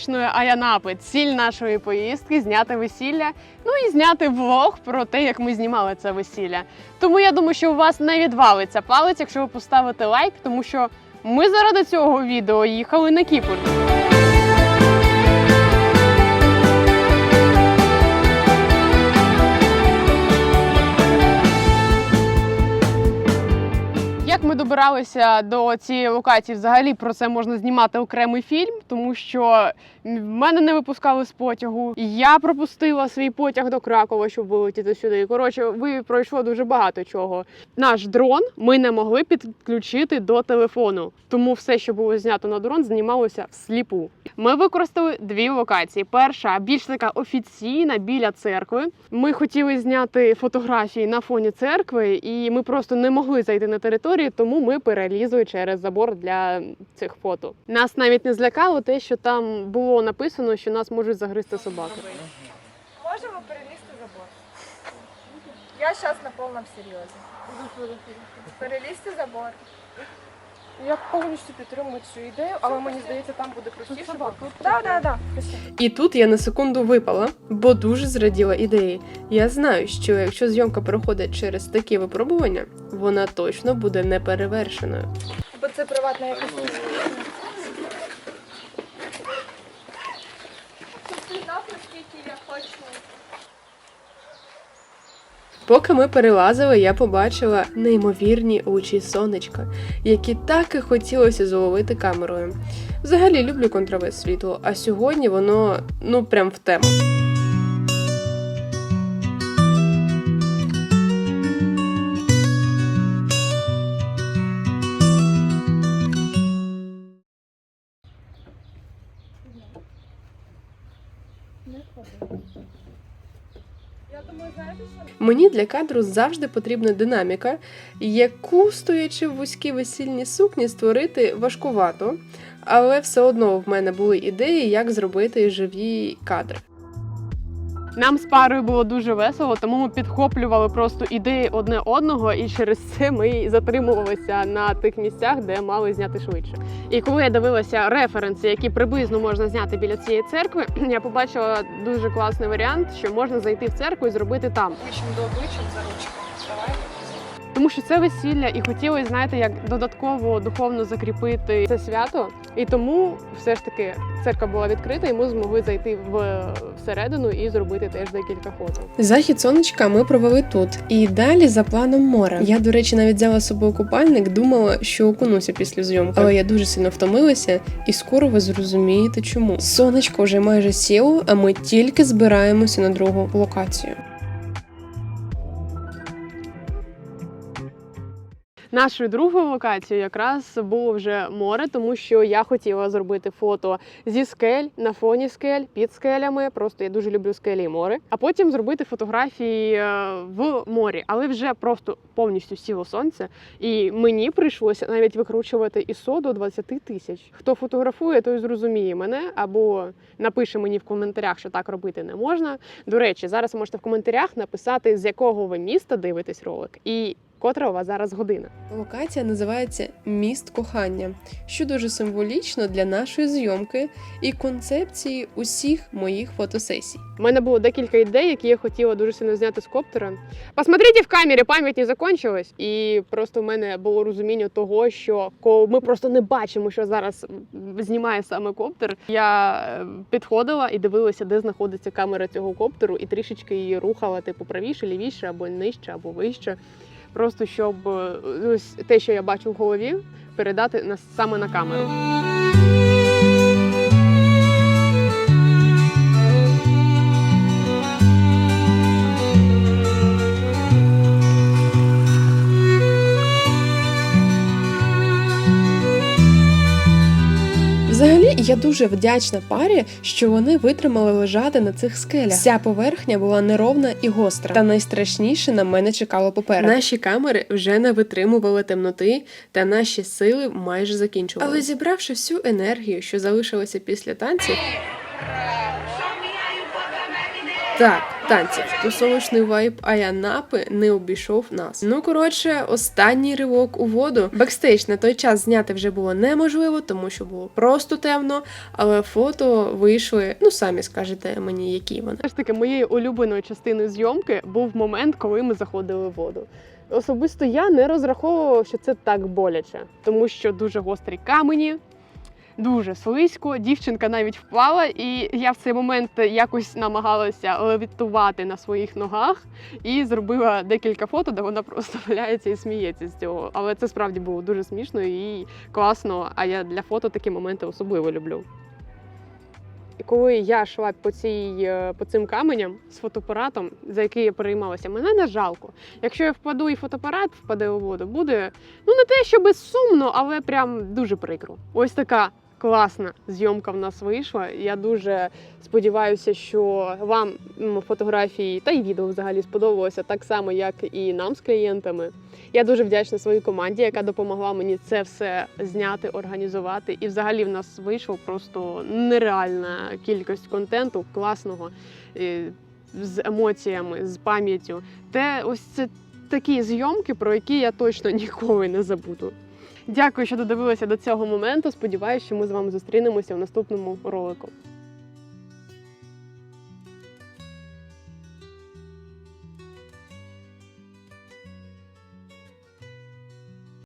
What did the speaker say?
сонячної Аянапи. Ціль нашої поїздки зняти весілля, ну і зняти влог про те, як ми знімали це весілля. Тому я думаю, що у вас не відвалиться палець, якщо ви поставите лайк, тому що ми заради цього відео їхали на Кіпр. Як ми добиралися до цієї локації, взагалі про це можна знімати окремий фільм, тому що мене не випускали з потягу. Я пропустила свій потяг до Кракова, щоб вилетіти сюди. Коротше, пройшло дуже багато чого. Наш дрон ми не могли підключити до телефону, тому все, що було знято на дрон, знімалося всліпу. Ми використали дві локації. Перша більш така офіційна біля церкви. Ми хотіли зняти фотографії на фоні церкви, і ми просто не могли зайти на територію, тому ми перелізли через забор для цих фото. Нас навіть не злякало те, що там було написано, що нас можуть загризти собаки. Можемо перелізти забор. Я зараз на повному серйозі. Перелізти забор. Я повністю підтримую цю ідею, але мені здається, там буде простіше. бо тут Так, так, так. І тут я на секунду випала, бо дуже зраділа ідеї. Я знаю, що якщо зйомка проходить через такі випробування, вона точно буде неперевершеною. Бо це приватна якась місце. я хочу. Поки ми перелазили, я побачила неймовірні очі сонечка, які так і хотілося зловити камерою. Взагалі люблю контравес світло, а сьогодні воно ну прям в тему. Мені для кадру завжди потрібна динаміка, яку, стоячи в вузькій весільній сукні, створити важкувато, але все одно в мене були ідеї, як зробити живі кадри. Нам з парою було дуже весело, тому ми підхоплювали просто ідеї одне одного, і через це ми затримувалися на тих місцях, де мали зняти швидше. І коли я дивилася референси, які приблизно можна зняти біля цієї церкви, я побачила дуже класний варіант, що можна зайти в церкву і зробити там. Вичим до обличчя за ручку. Давай. Тому що це весілля, і хотілося, знаєте, як додатково духовно закріпити це свято. І тому все ж таки церква була відкрита, і ми змогли зайти в всередину і зробити теж декілька фото. Захід сонечка ми провели тут, і далі за планом море. Я, до речі, навіть взяла з собою купальник, думала, що окунуся після зйомки. Але я дуже сильно втомилася, і скоро ви зрозумієте, чому. Сонечко вже майже сіло, а ми тільки збираємося на другу локацію. Нашою другою локацією якраз було вже море, тому що я хотіла зробити фото зі скель на фоні скель під скелями. Просто я дуже люблю скелі і море. А потім зробити фотографії е, в морі, але вже просто повністю сіло сонце. І мені прийшлося навіть викручувати ISO до 20 тисяч. Хто фотографує, той зрозуміє мене або напише мені в коментарях, що так робити не можна. До речі, зараз можете в коментарях написати, з якого ви міста дивитесь ролик і котра у вас зараз година. Локація називається Міст кохання, що дуже символічно для нашої зйомки і концепції усіх моїх фотосесій. У мене було декілька ідей, які я хотіла дуже сильно зняти з коптера. Посмотрите в камері, пам'ять не закончилась. І просто в мене було розуміння того, що коли ми просто не бачимо, що зараз знімає саме коптер. Я е, підходила і дивилася, де знаходиться камера цього коптеру, і трішечки її рухала, типу правіше, лівіше, або нижче, або вище. Просто щоб е, ось те, що я бачу в голові, передати на саме на камеру. Я дуже вдячна парі, що вони витримали лежати на цих скелях. Вся поверхня була неровна і гостра. Та найстрашніше на мене чекало попереду. Наші камери вже не витримували темноти, та наші сили майже закінчували. Але зібравши всю енергію, що залишилася після танців, Так, танців. Тусовочний вайб Аянапи не обійшов нас. Ну коротше, останній ривок у воду. Бекстейдж на той час зняти вже було неможливо, тому що було просто темно, але фото вийшли, ну самі скажете мені, які вони. Все ж таки, моєю улюбленою частиною зйомки був момент, коли ми заходили в воду. Особисто я не розраховувала, що це так боляче, тому що дуже гострі камені, дуже слизько. Дівчинка навіть впала, і я в цей момент якось намагалася левітувати на своїх ногах і зробила декілька фото, де вона просто валяється і сміється з цього. Але це справді було дуже смішно і класно. А я для фото такі моменти особливо люблю. І коли я йшла по, цій, е, по цим каменям з фотоапаратом, за який я переймалася, мене не жалко. Якщо я впаду і фотоапарат впаде у воду, буде ну не те, що безсумно, але прям дуже прикро. Ось така класна зйомка в нас вийшла. Я дуже сподіваюся, що вам фотографії та й відео взагалі сподобалося так само, як і нам з клієнтами. Я дуже вдячна своїй команді, яка допомогла мені це все зняти, організувати. І взагалі в нас вийшло просто нереальна кількість контенту, класного е, з емоціями, з пам'яттю. Те ось це такі зйомки, про які я точно ніколи не забуду. Дякую, що додивилися до цього моменту. Сподіваюся, що ми з вами зустрінемося в наступному ролику.